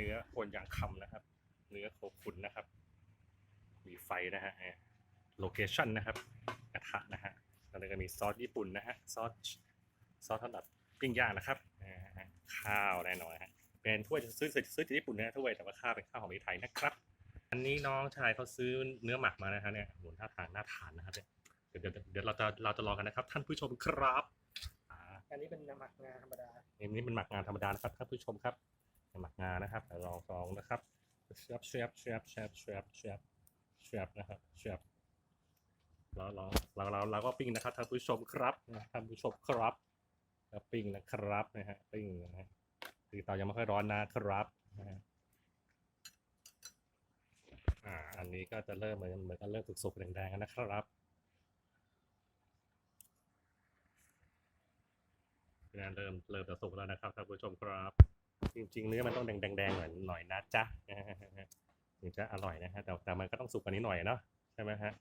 เนื้อโคนยางคำนะครับ เนื้อโคขุนนะครับ มีไฟนะฮะโลเคชั่นนะครับกระทะนะฮะแล้วก็มีซอสญี่ปุ่นนะฮะซอสซอสสำหรับปิ้งย่างนะครับอ่าข้าวแน่นอนฮะเป็นถ้วยซื้อซื้อจากญี่ปุ่นนะถ้วยแต่ว่าข้าวเป็นข้าวของไทยนะครับ อันนี้น้องชายเขาซื้อเนื้อหมักมานะฮะเนี่ยหมุนท่าทางน่าทานนะครับเนี่ยเดี๋ยวเดี๋ยวเดี๋ยวเราจะเราจะลองกันนะครับ ท่านผู้ชมครับอ่าอันนี้เป็นน้ำหมักงาธรรมดาอันนี้เป็นหมักงานธรรมดานะครับท่านผู้ชมครับ หมักงานนะครับลองลองนะครับเชียบเชียบเชียบเชียบเชียบเชียบเชียบนะครับเชียบเราเราเราเราเราก็ปิ้งนะครับท่านผู้ชมครับนะท่านผู้ชมครับแล้วปิ้งนะครับนะฮะปิ้งนะฮะคือเตายังไม่ค่อยร้อนนะครับนะฮะอ่าอันนี้ก็จะเริ่มเหมือนเหมือนกันเริ่มสุกๆแดงๆแล้วนะครับเริ่มเริ่มจะสุกแล้วนะครับท่านผู้ชมครับ จริงๆเนื้อมันต้องแดงๆหน่อยหน่อยนะจ๊ะถึงจะอร่อยนะฮะแต่แต่มันก็ต้องสุกกว่านี้หน่อยเนาะใช่ไหมฮะ